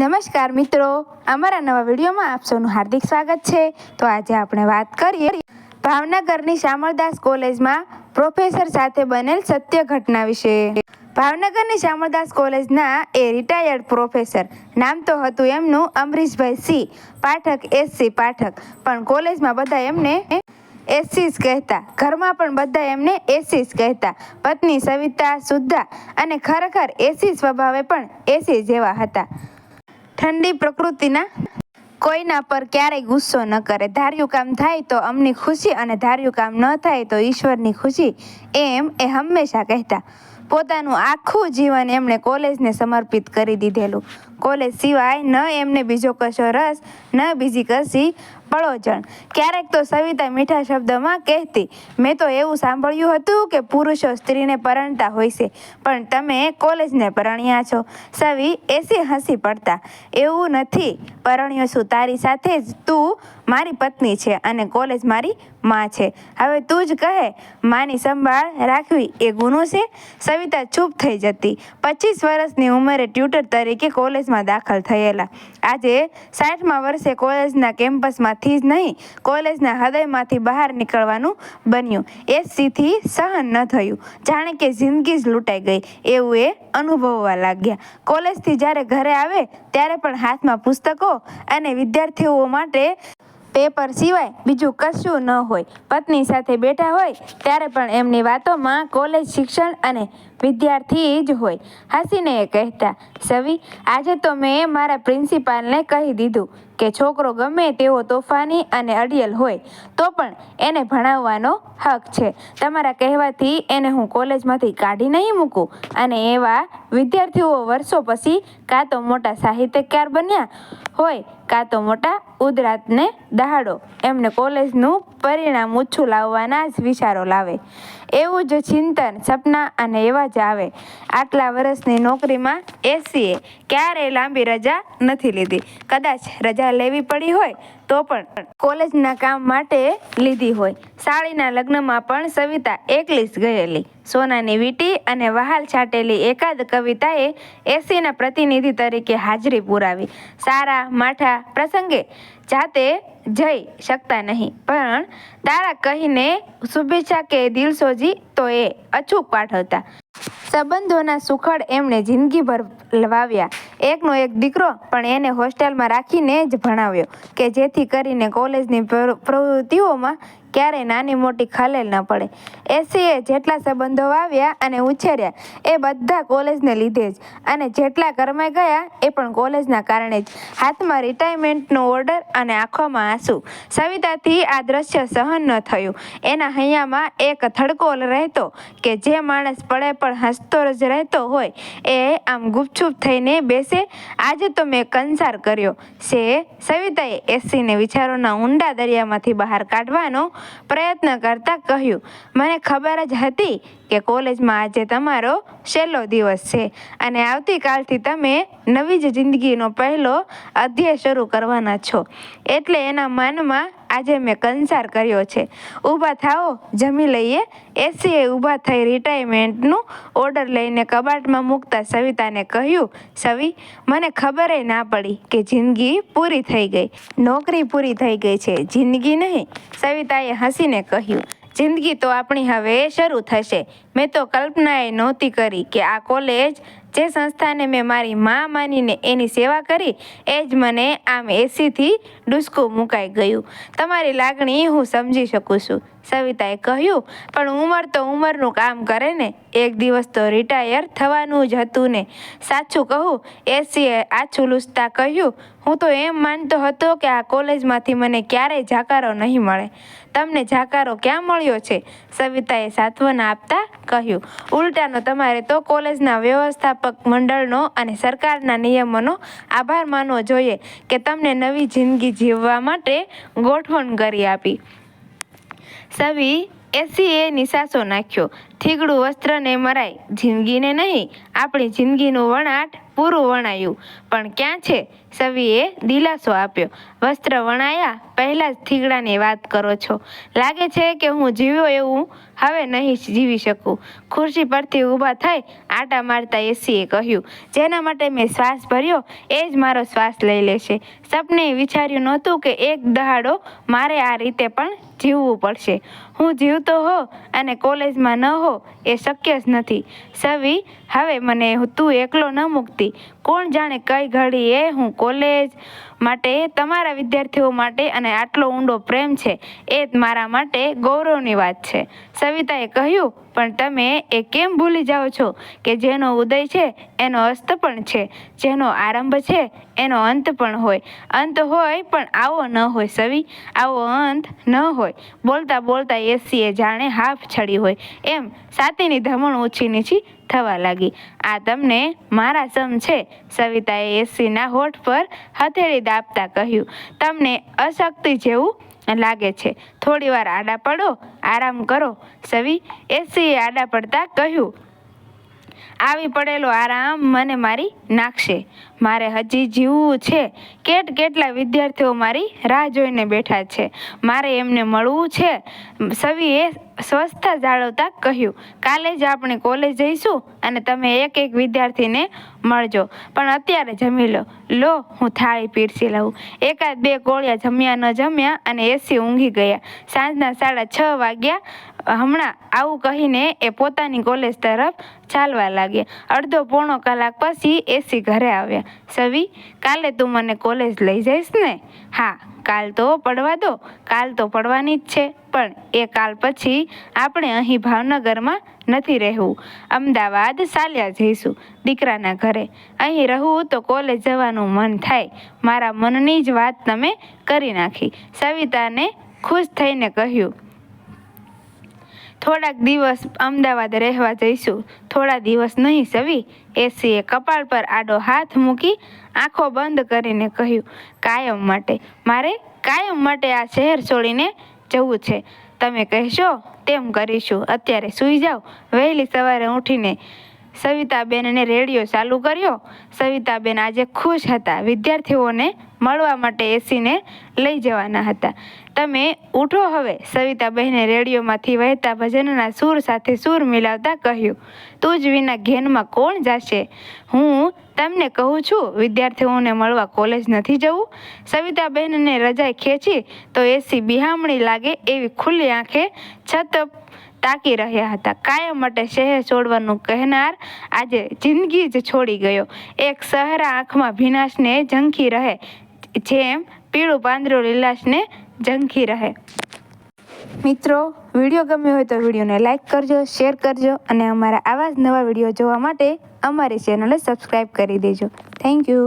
નમસ્કાર મિત્રો. અમારા નવા વિડીયોમાં આપ સૌનું હાર્દિક સ્વાગત છે. તો આજે આપણે વાત કરીએ ભાવનગરની શામળદાસ કોલેજમાં પ્રોફેસર સાથે બનેલ સત્ય ઘટના વિશે. ભાવનગરની શામળદાસ કોલેજના એ રિટાયર્ડ પ્રોફેસર. નામ તો હતું એમનું અમરીશભાઈ સી, પાઠક એસસી પાઠક. પણ કોલેજમાં બધા એમને એસી જ કહેતા. ઘરમાં પણ બધા એમને એસી જ કહેતા. પત્ની સવિતા, સુદ્ધા અને ખરેખર એસી સ્વભાવે પણ એસી જેવા હતા. ઠંડી પ્રકૃતિના કોઈના પર ક્યારેય ગુસ્સો ન કરે. ધાર્યું કામ થાય તો અમની ખુશી અને ધાર્યું કામ ન થાય તો ઈશ્વરની ખુશી એમ એ હંમેશા કહેતા. પોતાનું આખું જીવન એમણે કોલેજને સમર્પિત કરી દીધેલું. કોલેજ સિવાય ન એમને બીજો કશો રસ, ન બીજી કશી પળોજણ ક્યારેક તો સવિતા મીઠા શબ્દમાં કહેતી, મેં તો એવું સાંભળ્યું હતું કે પુરુષો સ્ત્રીને પરણતા હોય છે, પણ તમે કોલેજને પરણ્યા છો. સવિ એસી હસી પડતા, એવું નથી, પરણ્યો છું તારી સાથે જ, તું મારી પત્ની છે અને કોલેજ મારી માં છે. હવે તું જ કહે, માની સંભાળ રાખવી એ ગુનો છે. સવિતા ચૂપ થઈ જતી. પચીસ વર્ષની ઉંમરે ટ્યુટર તરીકે કોલેજમાં દાખલ થયેલા. આજે સાઠમાં વર્ષે કોલેજના કેમ્પસમાંથી જ નહીં, કોલેજના હૃદયમાંથી બહાર નીકળવાનું બન્યું. એ સ્થિતિ સહન ન થયું. જાણે કે જિંદગી જ લૂંટાઈ ગઈ. એવું એ અનુભવવા લાગ્યા. કોલેજથી જ્યારે ઘરે આવે, ત્યારે પણ હાથમાં પુસ્તકો અને વિદ્યાર્થીઓ માટે પેપર સિવાય બીજું કશું ન હોય. પત્ની સાથે બેઠા હોય, ત્યારે પણ એમની વાતોમાં કોલેજ શિક્ષણ અને વિદ્યાર્થી જ હોય. હસીને એ કહેતા, સવી, આજે તો મેં મારા પ્રિન્સિપાલને કહી દીધું. કે છોકરો ગમે તેવો તોફાની અને અડિયલ હોય, તો પણ એને ભણાવવાનો હક છે. તમારા કહેવાથી એને હું કોલેજમાંથી કાઢી નહીં મૂકું. અને એવા વિદ્યાર્થીઓ વર્ષો પછી કાં તો મોટા સાહિત્યકાર બન્યા હોય, કાં તો મોટા ઉદરાતને દહાડો. એમને કોલેજનું પરિણામ ઓછું લાવવાના જ વિચારો લાવે. એવું જ ચિંતન સપના અને એવા જ આવે. આટલા વર્ષની નોકરીમાં એસીએ ક્યારેય લાંબી રજા નથી લીધી. કદાચ રજા લેવી પડી હોય તો પણ કોલેજના કામ માટે લીધી હોય. સાળીના લગ્નમાં પણ સવિતા એકલીસ ગયેલી. સોનાની વીંટી અને વહાલ છાટેલી એકાદ કવિતાએ એસીના પ્રતિનિધિ તરીકે હાજરી પુરાવી. સારા માઠા પ્રસંગે જાતે જઈ શકતા નહીં, પણ તારા કહીને શુભેચ્છા કે દિલસોજી તો એ અચૂક પાઠવતા. સંબંધોના સુખડ એમણે જિંદગીભર લવાવ્યા. એકનો એક દીકરો પણ એને હોસ્ટેલમાં રાખીને જ ભણાવ્યો, કે જેથી કરીને કોલેજની પ્ર- પ્રવૃત્તિઓમાં ક્યારેય નાની મોટી ખલેલ ન પડે. એસીએ જેટલા સંબંધો વાવ્યા અને ઉછેર્યા, એ બધા કોલેજને લીધે જ. અને જેટલા કરમાઈ ગયા, એ પણ કોલેજના કારણે જ. હાથમાં રિટાયરમેન્ટનો ઓર્ડર અને આંખોમાં આંસુ. સવિતાથી આ દ્રશ્ય સહન ન થયું. એના હૈયામાં એક થડકો રહેતો કે જે માણસ પડે પણ હસતો જ રહેતો હોય, એ આમ ગુપચુપ થઈને બેસે, આજે તો મેં કંસાર કર્યો. છે સવિતાએ એસીને વિચારોના ઊંડા દરિયામાંથી બહાર કાઢવાનો પ્રયત્ન કરતા કહ્યું, મને ખબર જ હતી કે કોલેજમાં આજે તમારો છેલ્લો દિવસ છે અને આવતીકાલથી તમે નવી જ જિંદગીનો પહેલો અધ્યાય શરૂ કરવાના છો. એટલે એના મનમાં આજે મેં કંસાર કર્યો છે. ઊભા થાઓ, જમી લઈએ. એસીએ ઊભા થઈ રિટાયરમેન્ટનું ઓર્ડર લઈને કબાટમાં મૂકતા સવિતાને કહ્યું, સવી, મને ખબર ના પડી કે જિંદગી પૂરી થઈ ગઈ. નોકરી પૂરી થઈ ગઈ છે. જિંદગી નહીં. સવિતાએ હસીને કહ્યું, જિંદગી તો આપણી હવે શરૂ થશે. મેં તો કલ્પનાએ નહોતી કરી કે આ કોલેજ જે સંસ્થાને મેં મારી મા માનીને એની સેવા કરી, એ જ મને આમ એસીથી ડૂસકું મુકાઈ ગયું. તમારી લાગણી હું સમજી શકું છું. સવિતાએ કહ્યું, પણ ઉંમર તો ઉંમરનું કામ કરે ને. એક દિવસ તો રિટાયર થવાનું જ હતું ને. સાચું કહું, એસીએ આછું લૂસતા કહ્યું, હું તો એમ માનતો હતો કે આ કોલેજમાંથી મને ક્યારેય જાકારો નહીં મળે. તમને જાકારો ક્યાં મળ્યો છે? સવિતાએ સાંત્વના આપતા કહ્યું. ઉલટાનો તમારે તો કોલેજના વ્યવસ્થાપક મંડળનો અને સરકારના નિયમોનો આભાર માનવો જોઈએ કે તમને નવી જિંદગી જીવવા માટે ગોઠવણ કરી આપી. સવી એસીએ નિશાસો નાખ્યો. થીગડું વસ્ત્રને મરાય, જિંદગીને નહીં, આપણી જિંદગીનું વણાટ પૂરું વણાયું. પણ ક્યાં છે? સવિએ દિલાસો આપ્યો. વસ્ત્ર વણાયા, પહેલાં જ થીગડાની વાત કરો છો. લાગે છે કે હું જીવ્યો એવું, હવે નહીં જીવી શકું. ખુરશી પરથી ઊભા થઈ આટા મારતા એસીએ કહ્યું, જેના માટે મેં શ્વાસ ભર્યો, એ જ મારો શ્વાસ લઈ લેશે. સપને વિચાર્યું નહોતું કે એક દહાડો મારે આ રીતે પણ જીવવું પડશે. હું જીવતો હો અને કોલેજમાં ન હો એ શક્ય જ નથી. સવી, હવે મને તું એકલો ન મૂકતી. કોણ જાણે કઈ ઘડીએ હું કોલેજ માટે, તમારા વિદ્યાર્થીઓ માટે અને આટલો ઊંડો પ્રેમ છે, એ મારા માટે ગૌરવની વાત છે. સવિતાએ કહ્યું, પણ તમે એ કેમ ભૂલી જાઓ છો કે જેનો ઉદય છે, એનો અસ્ત પણ છે? જેનો આરંભ છે, એનો અંત પણ હોય. અંત હોય, પણ આવો ન હોય, સવી. આવો અંત ન હોય. બોલતા બોલતા એસીએ જાણે હાફ છડી હોય. એમ સાતીની ધમણ ઓછી નીચી થવા લાગી. આ તમને મારા સમ છે. સવિતાએ એસીના હોઠ પર હથેળી દાબતા કહ્યું. તમને અશક્તિ જેવું લાગે છે. થોડી વાર આડા પડો, આરામ કરો. સવી, એસીએ આડા પડતા કહ્યું. આવી પડેલો આરામ મને મારી નાખશે. મારે હજી જીવવું છે. કેટ કેટલા વિદ્યાર્થીઓ મારી રાહ જોઈને બેઠા છે. મારે એમને મળવું છે. સવિએ સ્વસ્થતા જાળવતા કહ્યું, કાલે જ આપણે કોલેજ જઈશું અને તમે એક એક વિદ્યાર્થીને મળજો. પણ અત્યારે જમી લો. લો, હું થાળી પીરસી લઉં એકાદ બે કોળિયા જમ્યા ન જમ્યા અને એસી ઊંઘી ગયા. સાંજના સાડા છ વાગ્યા. હમણાં આવું કહીને એ પોતાની કોલેજ તરફ ચાલવા લાગ્યા. અડધો પોણો કલાક પછી એસી ઘરે આવ્યા. સવી, કાલે તું મને કોલેજ લઈ જઈશ ને? હા, કાલ તો પડવા દો, કાલ તો પડવાની જ છે, પણ એ કાલ પછી આપણે અહીં ભાવનગરમાં નથી રહેવું. અમદાવાદ ચાલ્યા જઈશું, દીકરાના ઘરે. અહીં રહું તો કોલેજ જવાનું મન થાય. મારા મનની જ વાત તમે કરી નાખી. સવિતાને ખુશ થઈને કહ્યું થોડાક દિવસ અમદાવાદ રહેવા જઈશું. થોડા દિવસ નહીં સવી, એસીએ કપાળ પર આડો હાથ મૂકી આંખો બંધ કરીને કહ્યું, કાયમ માટે. મારે કાયમ માટે આ શહેર છોડીને જવું છે. તમે કહેશો, તેમ કરીશું. અત્યારે સૂઈ જાઓ. વહેલી સવારે ઉઠીને સવિતાબેનને રેડિયો ચાલુ કર્યો. સવિતાબેન આજે ખુશ હતા. વિદ્યાર્થીઓને મળવા માટે એસીને લઈ જવાના હતા. તમે ઉઠો હવે, સવિતાબહેને રેડિયોમાંથી વહેતા ભજનના સૂર સાથે સૂર મિલાવતા કહ્યું. તું જ વિના ઘેનમાં કોણ જાશે? હું તમને કહું છું, વિદ્યાર્થીઓને મળવા કોલેજ નથી જવું. સવિતાબહેનને રજાઈ ખેંચી તો એસી બિહામણી લાગે એવી ખુલ્લી આંખે છત તાકી રહ્યા હતા. કાયમ માટે શહેર છોડવાનું કહેનાર આજે જિંદગી જ છોડી ગયો. એક સહરા આંખમાં ભીનાશને ઝંખી રહે જેમ પીળું પાંદરો લીલાશને ઝંખી રહે. મિત્રો, વીડિયો ગમ્યો હોય તો વિડીયોને લાઇક કરજો, શેર કરજો અને અમારા આવા જ નવા વીડિયો જોવા માટે અમારી ચેનલને સબસ્ક્રાઈબ કરી દેજો. Thank you.